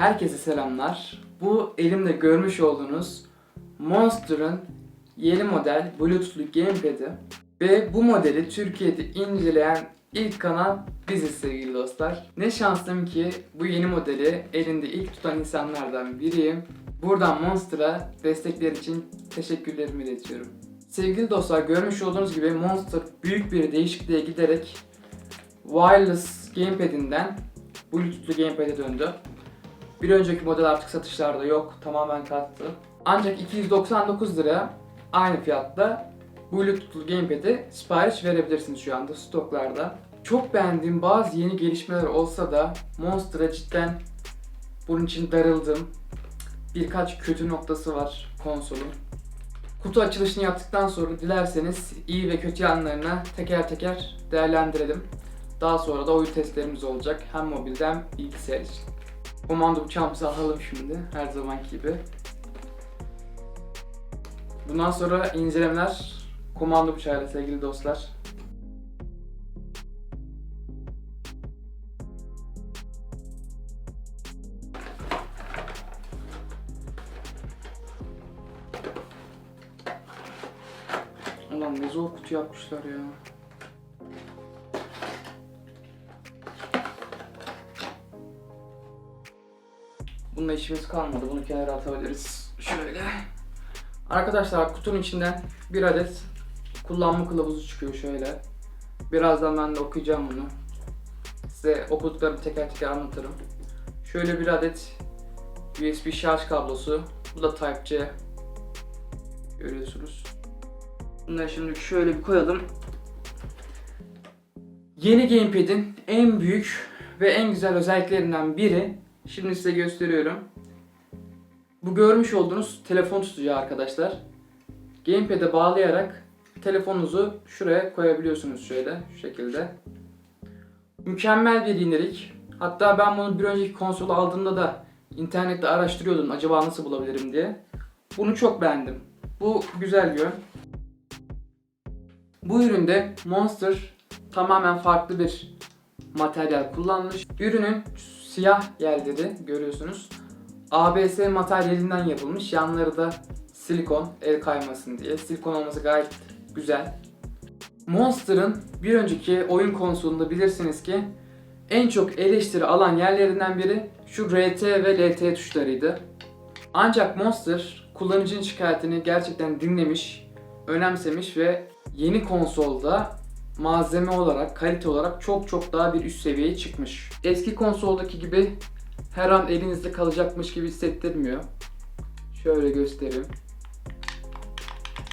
Herkese selamlar. Bu elimde görmüş olduğunuz Monster'ın yeni model Bluetooth'lu gamepad'i ve bu modeli Türkiye'de inceleyen ilk kanal biziz sevgili dostlar. Ne şanslıyım ki bu yeni modeli elinde ilk tutan insanlardan biriyim. Buradan Monster'a destekleri için teşekkürlerimi iletiyorum. Sevgili dostlar görmüş olduğunuz gibi Monster büyük bir değişikliğe giderek wireless gamepad'inden Bluetooth'lu gamepad'e döndü. Bir önceki model artık satışlarda yok. Tamamen kalktı. Ancak 299 lira aynı fiyatta Bluetooth'lu gamepad'i sipariş verebilirsiniz şu anda stoklarda. Çok beğendiğim bazı yeni gelişmeler olsa da Monster'a cidden bunun için darıldım. Birkaç kötü noktası var konsolun. Kutu açılışını yaptıktan sonra dilerseniz iyi ve kötü yanlarına teker teker değerlendirelim. Daha sonra da oyun testlerimiz olacak. Hem mobilde hem bilgisayar için. Komando bıçağımızı alalım şimdi her zamanki gibi. Bundan sonra incelemeler komando bıçağıyla sevgili dostlar. Ulan ne zor kutu yapmışlar ya. Bununla işimiz kalmadı. Bunu kenara atabiliriz. Şöyle. Arkadaşlar kutunun içinden bir adet kullanma kılavuzu çıkıyor şöyle. Birazdan ben de okuyacağım bunu. Size okuduklarımı teker teker anlatırım. Şöyle bir adet USB şarj kablosu. Bu da Type-C. Görüyorsunuz. Bunları şimdi şöyle bir koyalım. Yeni Gamepad'in en büyük ve en güzel özelliklerinden biri Şimdi size gösteriyorum. Bu görmüş olduğunuz telefon tutucu arkadaşlar. Gamepad'e bağlayarak telefonunuzu şuraya koyabiliyorsunuz şöyle şu şekilde. Mükemmel bir yenilik. Hatta ben bunu bir önceki konsolu aldığımda da internette araştırıyordum acaba nasıl bulabilirim diye. Bunu çok beğendim. Bu güzel bir. Bu üründe Monster tamamen farklı bir materyal kullanmış. Ürünün siyah yerleri görüyorsunuz. ABS materyalinden yapılmış. Yanları da silikon el kaymasın diye. Silikon olması gayet güzel. Monster'ın bir önceki oyun konsolunda bilirsiniz ki en çok eleştiri alan yerlerinden biri şu RT ve LT tuşlarıydı. Ancak Monster kullanıcının şikayetini gerçekten dinlemiş, önemsemiş ve yeni konsolda malzeme olarak, kalite olarak çok çok daha bir üst seviyeye çıkmış. Eski konsoldaki gibi her an elinizde kalacakmış gibi hissettirmiyor. Şöyle göstereyim.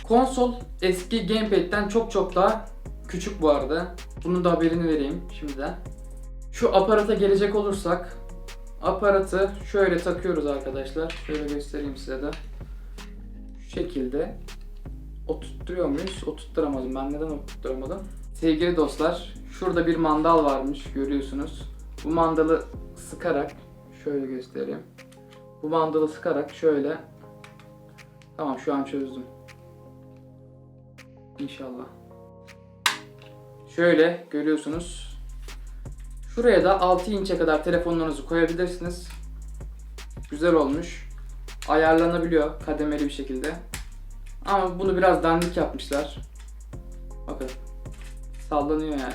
Konsol eski gamepad'den çok çok daha küçük bu arada. Bunun da haberini vereyim şimdiden. Şu aparata gelecek olursak aparatı şöyle takıyoruz arkadaşlar. Şöyle göstereyim size de. Şu şekilde oturtturuyor muyuz? Oturtturamadım. Ben neden oturtturamadım? Sevgili dostlar, şurada bir mandal varmış görüyorsunuz. Bu mandalı sıkarak şöyle göstereyim. Bu mandalı sıkarak şöyle Tamam şu an çözdüm. İnşallah. Şöyle görüyorsunuz. Şuraya da 6 inçe kadar telefonlarınızı koyabilirsiniz. Güzel olmuş. Ayarlanabiliyor kademeli bir şekilde. Ama bunu biraz dandik yapmışlar. Bakın. Sallanıyor yani.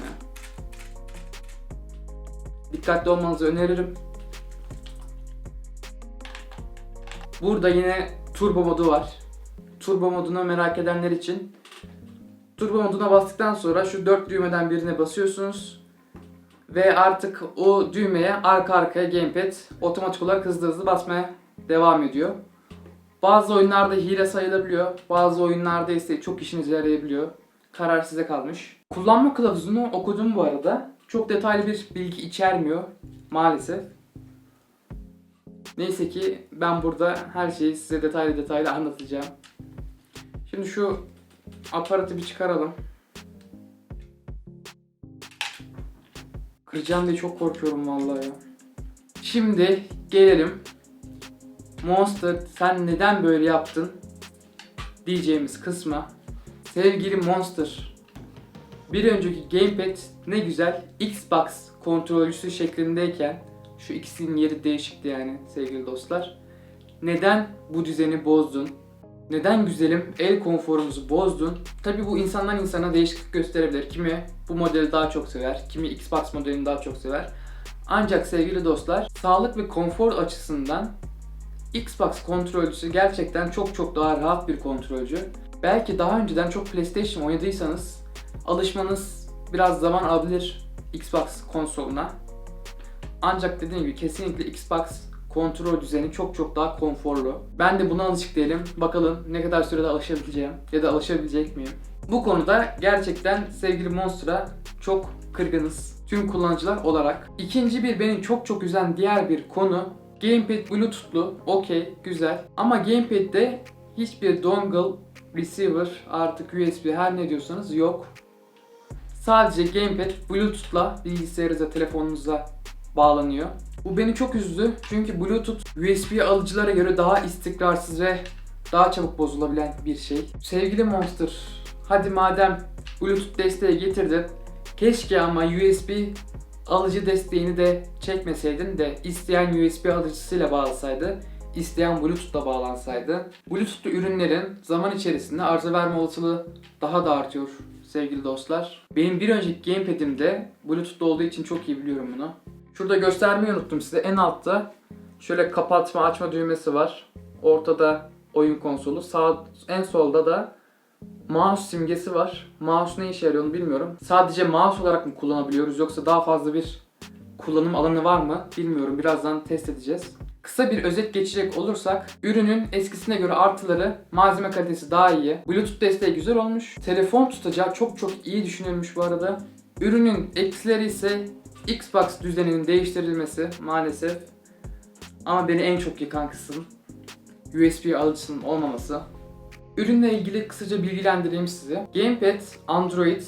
Dikkatli olmanızı öneririm. Burada yine turbo modu var. Turbo moduna merak edenler için turbo moduna bastıktan sonra şu dört düğmeden birine basıyorsunuz. Ve artık o düğmeye arka arkaya gamepad otomatik olarak hızlı hızlı basmaya devam ediyor. Bazı oyunlarda hile sayılabiliyor. Bazı oyunlarda ise çok işinize yarayabiliyor. Karar size kalmış. Kullanma kılavuzunu okudum bu arada. Çok detaylı bir bilgi içermiyor maalesef. Neyse ki ben burada her şeyi size detaylı detaylı anlatacağım. Şimdi şu aparatı bir çıkaralım. Kıracağım diye çok korkuyorum vallahi ya. Şimdi gelelim Monster sen neden böyle yaptın diyeceğimiz kısma. Sevgili Monster bir önceki gamepad ne güzel Xbox kontrolcüsü şeklindeyken Şu ikisinin yeri değişikti yani sevgili dostlar. Neden bu düzeni bozdun? Neden güzelim el konforumuzu bozdun? Tabi bu insandan insana değişiklik gösterebilir. Kimi bu modeli daha çok sever, kimi Xbox modelini daha çok sever. Ancak sevgili dostlar, sağlık ve konfor açısından Xbox kontrolcüsü gerçekten çok çok daha rahat bir kontrolcü. Belki daha önceden çok PlayStation oynadıysanız alışmanız biraz zaman alabilir Xbox konsoluna. Ancak dediğim gibi kesinlikle Xbox kontrol düzeni çok çok daha konforlu. Ben de buna alışık değilim. Bakalım ne kadar sürede alışabileceğim ya da alışabilecek miyim? Bu konuda gerçekten sevgili Monster'a çok kırgınız. Tüm kullanıcılar olarak. İkinci bir beni çok çok üzen diğer bir konu Gamepad Bluetooth'lu. Okey, güzel. Ama Gamepad'de hiçbir dongle, receiver, artık USB her ne diyorsanız yok. Sadece Gamepad Bluetooth'la bilgisayarınıza, telefonunuza bağlanıyor. Bu beni çok üzdü çünkü Bluetooth USB alıcılara göre daha istikrarsız ve daha çabuk bozulabilen bir şey. Sevgili Monster, hadi madem Bluetooth desteği getirdin, keşke ama USB alıcı desteğini de çekmeseydin de isteyen USB alıcısıyla bağlasaydı, isteyen Bluetooth'la bağlansaydı. Bluetooth'lu ürünlerin zaman içerisinde arıza verme olasılığı daha da artıyor sevgili dostlar. Benim bir önceki gamepad'imde Bluetooth'lu olduğu için çok iyi biliyorum bunu. Şurada göstermeyi unuttum size. En altta şöyle kapatma açma düğmesi var. Ortada oyun konsolu. Sağ en solda da mouse simgesi var. Mouse ne işe yarıyor onu bilmiyorum. Sadece mouse olarak mı kullanabiliyoruz yoksa daha fazla bir kullanım alanı var mı bilmiyorum. Birazdan test edeceğiz. Kısa bir özet geçecek olursak ürünün eskisine göre artıları malzeme kalitesi daha iyi. Bluetooth desteği güzel olmuş. Telefon tutacağı çok çok iyi düşünülmüş bu arada. Ürünün eksileri ise Xbox düzeninin değiştirilmesi maalesef. Ama beni en çok yıkan kısım USB alıcısının olmaması. Ürünle ilgili kısaca bilgilendireyim sizi. Gamepad, Android,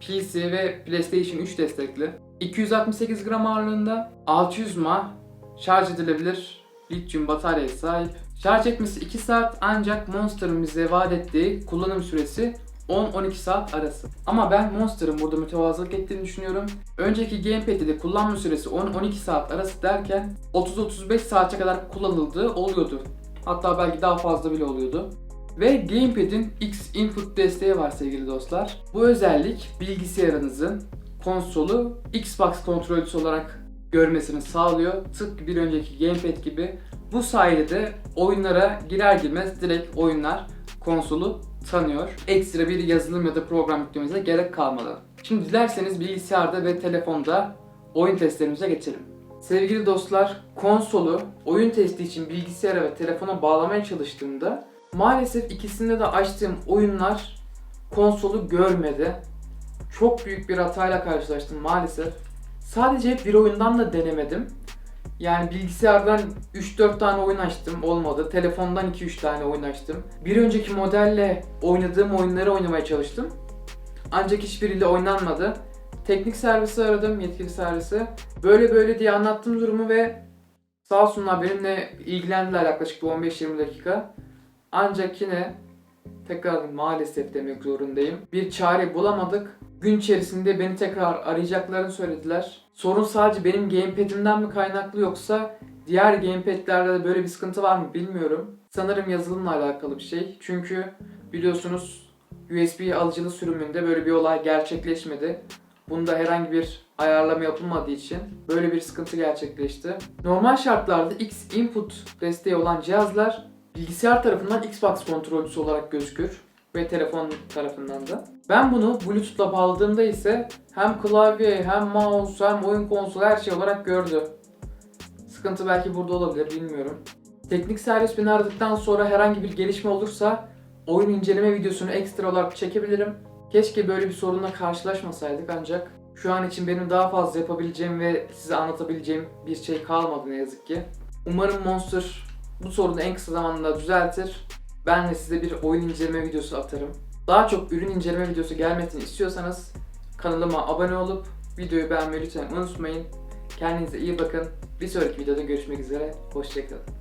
PC ve PlayStation 3 destekli. 268 gram ağırlığında, 600 mAh şarj edilebilir lityum bataryaya sahip. Şarj etmesi 2 saat ancak Monster'ın bize vaat ettiği kullanım süresi 10-12 saat arası. Ama ben Monster'ın burada mütevazılık ettiğini düşünüyorum. Önceki Gamepad'de de kullanma süresi 10-12 saat arası derken 30-35 saate kadar kullanıldığı oluyordu. Hatta belki daha fazla bile oluyordu. Ve Gamepad'in X input desteği var sevgili dostlar. Bu özellik bilgisayarınızın konsolu Xbox kontrolcüsü olarak görmesini sağlıyor. Tıpkı bir önceki Gamepad gibi. Bu sayede de oyunlara girer girmez direkt oyunlar konsolu tanıyor. Ekstra bir yazılım ya da program yüklememize gerek kalmadı. Şimdi dilerseniz bilgisayarda ve telefonda oyun testlerimize geçelim. Sevgili dostlar, konsolu oyun testi için bilgisayara ve telefona bağlamaya çalıştığımda maalesef ikisinde de açtığım oyunlar konsolu görmedi. Çok büyük bir hatayla karşılaştım maalesef. Sadece bir oyundan da denemedim. Yani bilgisayardan 3-4 tane oyun açtım olmadı. Telefondan 2-3 tane oyun açtım. Bir önceki modelle oynadığım oyunları oynamaya çalıştım. Ancak hiçbiriyle oynanmadı. Teknik servisi aradım, yetkili servisi. Böyle böyle diye anlattım durumu ve sağ olsunlar benimle ilgilendiler yaklaşık bir 15-20 dakika. Ancak yine tekrar maalesef demek zorundayım. Bir çare bulamadık. Gün içerisinde beni tekrar arayacaklarını söylediler. Sorun sadece benim gamepad'imden mi kaynaklı yoksa diğer gamepad'lerde de böyle bir sıkıntı var mı bilmiyorum. Sanırım yazılımla alakalı bir şey. Çünkü biliyorsunuz USB alıcılı sürümünde böyle bir olay gerçekleşmedi. Bunda herhangi bir ayarlama yapılmadığı için böyle bir sıkıntı gerçekleşti. Normal şartlarda X input desteği olan cihazlar bilgisayar tarafından Xbox kontrolcüsü olarak gözükür ve telefon tarafından da. Ben bunu Bluetooth'la bağladığımda ise hem klavye hem mouse hem oyun konsolu her şey olarak gördü. Sıkıntı belki burada olabilir bilmiyorum. Teknik servis beni aradıktan sonra herhangi bir gelişme olursa oyun inceleme videosunu ekstra olarak çekebilirim. Keşke böyle bir sorunla karşılaşmasaydık ancak şu an için benim daha fazla yapabileceğim ve size anlatabileceğim bir şey kalmadı ne yazık ki. Umarım Monster bu sorunu en kısa zamanda düzeltir. Ben de size bir oyun inceleme videosu atarım. Daha çok ürün inceleme videosu gelmesini istiyorsanız kanalıma abone olup videoyu beğenmeyi lütfen unutmayın. Kendinize iyi bakın. Bir sonraki videoda görüşmek üzere. Hoşçakalın.